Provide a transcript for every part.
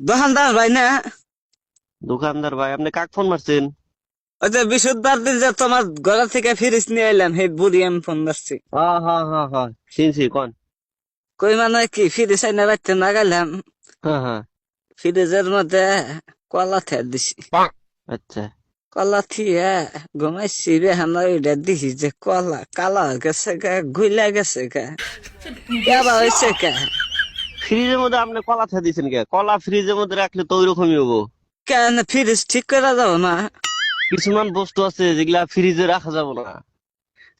দোকানদার ভাই না? দোকানদার ভাই আপনি কাক ফোন মারছেন? ওই যে বিশুদ্ধবার দিন যে তোমার ঘর থেকে ফিরিস নিয়ে এলাম সেই বুড়ি আমি ফোন করছি হ্যাঁ হ্যাঁ হ্যাঁ হ্যাঁ চিনছি কোন। কই মানে কি ফিরিস আইনা রাখতে না গেলাম। হ্যাঁ হ্যাঁ ফ্রিজের মধ্যে কলা থে দিছি। আচ্ছা। কলা থিয়ে ঘুমাইছি রে আমরা ওইটা দিছি যে কলা কালা হয়ে গেছে গা গুইলা গেছে গা। কেবা হয়েছে কা? ফ্রিজের মধ্যে আপনি কলা থা দিয়েছেন কে? কলা ফ্রিজের মধ্যে রাখলে তো ওইরকমই হব। কেন? ফ্রিজ ঠিক করে যাব না। কিছুমান বস্তু আছে যেগুলা ফ্রিজে রাখা যাবে না।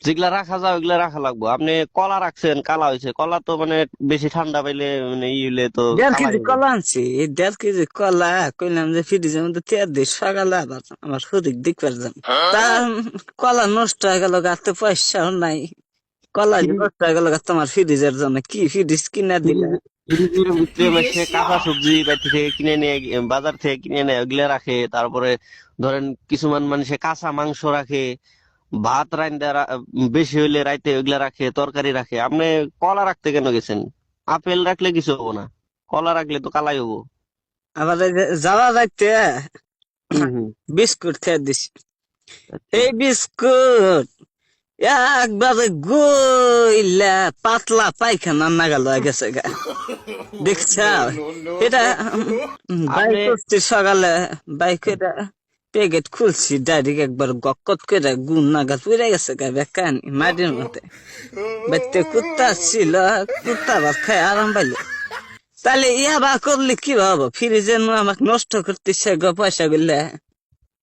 যেগুলা রাখা যায় ওগুলা রাখা লাগবো। আপনি কলা রাখছেন কালা হয়েছে। কলা তো মানে বেশি ঠান্ডা পাইলে মানে ই হইলে তো দেড় কেজি কলা আনছি। এই দেড় কেজি কলা কইলাম যে ফ্রিজের মধ্যে তেয়ার দিই সকালে আবার আমার শরীর দিক পারতাম তা কলা নষ্ট হয়ে গেল গাতে পয়সাও নাই। কলা নষ্ট হয়ে গেল তোমার ফ্রিজের জন্য কি ফ্রিজ কিনা দিলে? কাঁচা সবজি বাড়ি থেকে কিনে নিয়ে বাজার থেকে কিনে নেয় ওগুলা রাখে তারপরে ধরেন কিছুমান মানুষে কাঁচা মাংস রাখে ভাত রান্দা বেশি হইলে রাইতে ওগুলা রাখে তরকারি রাখে। আপনি কলা রাখতে কেন গেছেন? আপেল রাখলে কিছু হব না। কলা রাখলে তো কালাই হব। যাওয়া যাইতে। বিস্কুট খেয়ে দিছি। এই বিস্কুট একবারে গইলা পাতলা পায়খানা নাগাল হয়ে গেছে গা। দেখছ এটা বাইক আপনি- করছি সকালে বাইক এটা প্যাকেট খুলছি ডাইরেক্ট একবার গকত করে গুণ নাগাল পুড়ে গেছে গা বেকানি মাটির মতে বাড়িতে কুত্তা ছিল কুত্তা ভাত খাই আরাম পাইলে। তাহলে ইয়া বা করলে কি ভাবো? ফ্রিজে আমাকে নষ্ট করতেছে গো পয়সা গুলা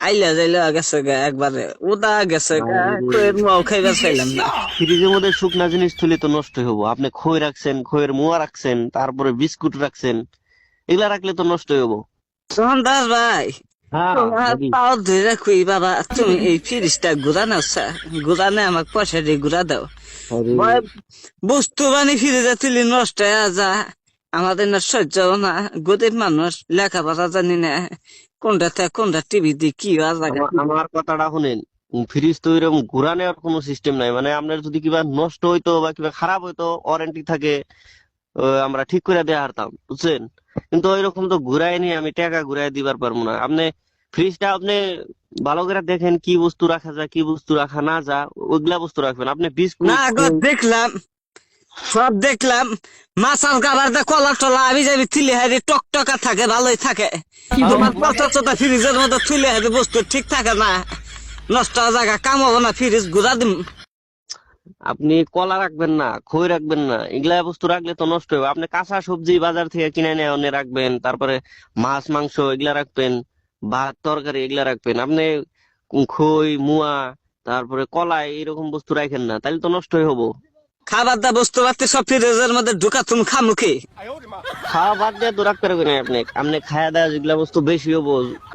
আইলা যাইলা গেছে একবারে উদা গেছে খুয়ের মুয়াও খাইবার চাইলাম না। ফ্রিজের মধ্যে শুকনা জিনিস তুলে তো নষ্ট হব আপনি খই রাখছেন খইয়ের মুয়া রাখছেন তারপরে বিস্কুট রাখছেন এগুলা রাখলে তো নষ্ট হব তখন দাস ভাই হ্যাঁ পাও ধরে খুই বাবা তুমি এই ফিরিসটা ঘুরা নাও ঘুরা নে আমার পয়সা দিয়ে ঘুরা দাও। বস্তু বানি ফিরে তুলি নষ্ট হয়ে যা। আমাদের না সহ্য না। গরিব মানুষ লেখাপড়া জানি না। কোনটা কোনটা টিভি কি হওয়া জায়গা আমা- আমার কথাটা শুনেন ফ্রিজ তো এরকম ঘুরা নেওয়ার কোনো সিস্টেম নাই। মানে আপনার যদি কিবা নষ্ট হইতো বা কিবা খারাপ হইতো ওয়ারেন্টি থাকে আমরা ঠিক করে দেয়া হারতাম বুঝছেন? কিন্তু ওইরকম তো ঘুরাই নি আমি টাকা ঘুরাই দিবার পারব না। আপনি ফ্রিজটা আপনি ভালো করে দেখেন কি বস্তু রাখা যায় কি বস্তু রাখা না যা ওইগুলা বস্তু রাখবেন। আপনি বিস্কুট না দেখলাম। সব দেখলাম মাছার গাবার কলা টলা আমি যাবি তুলে হারি টকটকা থাকে ভালোই থাকে। তোমার পচা ফ্রিজের মধ্যে তুলে হারি বস্তু ঠিক থাকে না। নষ্ট জায়গা কাম হব না ফ্রিজ ঘুরা দিম। আপনি কলা রাখবেন না খই রাখবেন না এগুলা বস্তু রাখলে তো নষ্ট হবে আপনি কাঁচা সবজি বাজার থেকে কিনে নিয়ে এনে রাখবেন তারপরে মাছ মাংস এগুলা রাখবেন ভাত তরকারি এগুলা রাখবেন। আপনি খই মুয়া তারপরে কলা এরকম বস্তু রাখেন না তাহলে তো নষ্টই হব। খাবার দা বস্তু পাতি সব ফ্রিজের মধ্যে ঢুকা তুমি খামুখি খাওয়া বাদ দিয়ে তো রাখতে পারবেন আপনি আপনি খাওয়া দাওয়া যেগুলা বস্তু বেশি হব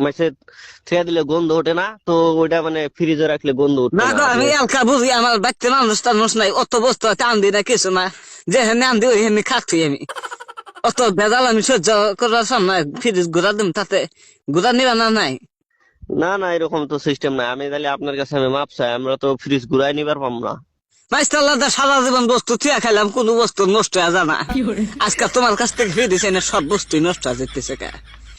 মাসে ছেড়ে দিলে গন্ধ ওঠে না তো ওইটা মানে ফ্রিজে রাখলে গন্ধ না না আমি এলকা বুঝি আমার বাচ্চা মানুষ টানুষ নাই অত বস্তু টান না কিছু না। যে হেনে আন দি ওই খাচ্ছি আমি। অত ভেজাল আমি সহ্য করার সামনে ফ্রিজ ঘুরা দিম তাতে। ঘুরা নিবা না নাই? না না এরকম তো সিস্টেম নাই। আমি তাহলে আপনার কাছে আমি মাপ চাই আমরা তো ফ্রিজ ঘুরাই নিবার পাম না। মাইস্টাল্লাদা সারা জীবন বস্তু থিয়া খাইলাম কোন বস্তু নষ্ট হয়ে জানা আজকাল তোমার কাছ থেকে ফিরে না সব বস্তুই নষ্ট হয়ে যেতেছে কে?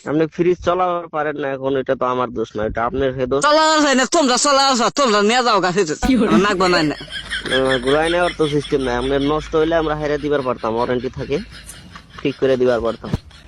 আপনি ফ্রিজ চালাতে পারেন না এখন এটা তো আমার দোষ না এটা আপনার হে দোষ। চলা যায় না তোমরা চলা তোমরা নিয়ে যাও গা না। ঘুরাই নেওয়ার তো সিস্টেম নাই। আপনার নষ্ট হইলে আমরা হেরে দিবার পারতাম ওয়ারেন্টি থাকে। ঠিক করে দিবার পারতাম।